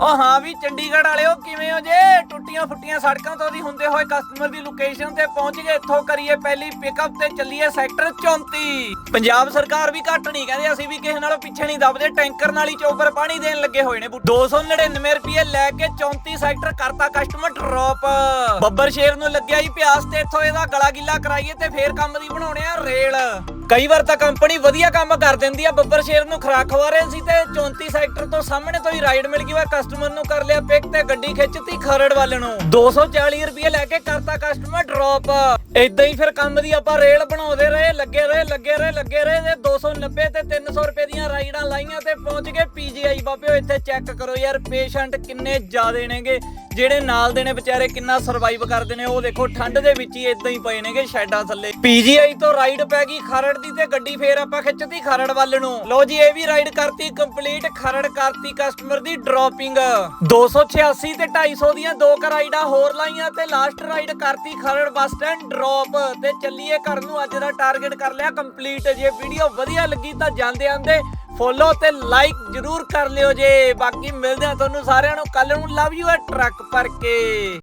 ਉਹ ਹਾਂ ਵੀ ਚੰਡੀਗੜ੍ਹ ਵਾਲਿਓ, ਕਿਵੇਂ ਹੋ ਜੇ? ਟੁੱਟੀਆਂ ਫੁੱਟੀਆਂ ਸੜਕਾਂ ਤੋਂ ਦੀ ਹੁੰਦੇ ਹੋਏ ਕਸਟਮਰ ਦੀ ਲੋਕੇਸ਼ਨ ਤੇ ਪਹੁੰਚ ਗਏ, ਇੱਥੋਂ ਕਰੀਏ ਪਹਿਲੀ ਪਿਕਅਪ ਤੇ ਚੱਲੀਏ ਸੈਕਟਰ 34 ਪੰਜਾਬ ਸਰਕਾਰ ਵੀ ਘੱਟ ਨਹੀਂ ਕਹਿੰਦੇ, ਅਸੀਂ ਵੀ ਕਿਸੇ ਨਾਲੋਂ ਪਿੱਛੇ ਨਹੀਂ ਦਬਦੇ, ਟੈਂਕਰ ਨਾਲ ਹੀ ਚੋਬਰ ਪਾਣੀ ਦੇਣ ਲੱਗੇ ਹੋਏ ਨੇ 299 ਰੁਪਏ ਲੈ ਕੇ 34 ਸੈਕਟਰ ਕਰਤਾ ਕਸਟਮਰ ਡ੍ਰੌਪ ਬੱਬਰ ਸ਼ੇਰ ਨੂੰ ਲੱਗਿਆ ਹੀ ਪਿਆਸ ਤੇ ਇੱਥੋਂ ਇਹਦਾ ਗਲਾ ਗਿੱਲਾ ਕਰਾਈਏ ਤੇ ਫੇਰ ਕੰਮ ਦੀ ਬਣਾਉਣੇ ਆ ਰੇਲ। ਕਈ ਵਾਰ ਤਾਂ ਕੰਪਨੀ ਵਧੀਆ ਕੰਮ ਕਰ ਦਿੰਦੀ ਆ, ਬੱਬਰ ਸ਼ੇਰ ਨੂੰ ਖਰਾਕ ਖਵਾ ਰਹੇ ਸੀ ਤੇ 34 ਸੈਕਟਰ ਤੋਂ ਸਾਹਮਣੇ ਤੋਂ ਹੀ ਰਾਈਡ ਮਿਲ ਗਈ ਵਾ ਕਸਟਮਰ ਨੂੰ ਕਰ ਲਿਆ ਪਿਕ ਤੇ ਗੱਡੀ ਖਿੱਚਤੀ ਖਰੜ ਵੱਲ ਨੂੰ। 240 ਰੁਪਏ ਲੈ ਕੇ ਕਰਤਾ ਕਸਟਮਰ ਡ੍ਰੌਪ ਇਦਾਂ ਹੀ ਫਿਰ ਕੰਮ ਦੀ ਆਪਾਂ ਰੇਲ ਬਣਾਉਂਦੇ ਰਹੇ, ਲੱਗੇ ਰਹੇ ਲੱਗੇ ਰਹੇ ਲੱਗੇ ਰਹੇ ਤੇ 290 ਤੇ 300 ਰੁਪਏ ਦੀਆਂ ਰਾਈਡਾਂ ਲਾਈਆਂ ਤੇ ਪਹੁੰਚ ਗਏ ਪੀਜੀਆਈ ਬਾਬਿਓ, ਇੱਥੇ ਚੈੱਕ ਕਰੋ ਯਾਰ ਪੇਸ਼ੈਂਟ ਕਿੰਨੇ ਜ਼ਿਆਦੇ ਨੇਗੇ। ਜਿਹੜੇ ਨਾਲ ਦੇ ਨੇ ਵਿਚਾਰੇ ਕਿੰਨਾ ਸਰਵਾਈਵ ਕਰਦੇ ਨੇ, ਉਹ ਦੇਖੋ ਠੰਡ ਦੇ ਵਿੱਚ ਹੀ ਇਦਾਂ ਹੀ ਪਏ ਨੇਗੇ ਸ਼ੈਡਾਂ ਥੱਲੇ। ਪੀਜੀਆਈ ਤੋਂ ਰਾਈਡ ਪੈ ਗਈ ਖਰੜ ਦੀ ਤੇ ਗੱਡੀ ਫੇਰ ਆਪਾਂ ਖਿੱਚਤੀ ਖਰੜ ਵੱਲ ਨੂੰ। ਲੋ ਜੀ, ਇਹ ਵੀ ਰਾਈਡ ਕਰਤੀ ਕੰਪਲੀਟ ਖਰੜ ਕਰਤੀ ਕਸਟਮਰ ਦੀ ਡ੍ਰੌਪਿੰਗ 286 ਤੇ 250 ਦੀਆਂ ਦੋ ਕੁ ਰਾਈਡਾਂ ਹੋਰ ਲਾਈਆਂ ਤੇ ਲਾਸਟ ਰਾਈਡ ਕਰਤੀ ਖਰੜ ਬੱਸ ਸਟੈਂਡ ਡ੍ਰੌਪ ਤੇ ਚੱਲੀਏ ਘਰ ਨੂੰ, ਅੱਜ ਦਾ ਟਾਰਗੇਟ ਕਰ ਲਿਆ ਕੰਪਲੀਟ ਜੇ ਵੀਡੀਓ ਵਧੀਆ ਲੱਗੀ ਤਾਂ ਜਾਂਦੇ ਆਂਦੇ ਫੋਲੋ ਤੇ ਲਾਈਕ ਜਰੂਰ ਕਰ ਲਿਓ ਜੇ। ਬਾਕੀ ਮਿਲਦੇ ਆ ਤੁਹਾਨੂੰ ਸਾਰਿਆਂ ਨੂੰ। ਕੱਲ ਨੂੰ ਲਵ ਯੂ ਆ ਟਰੱਕ ਭਰ ਕੇ।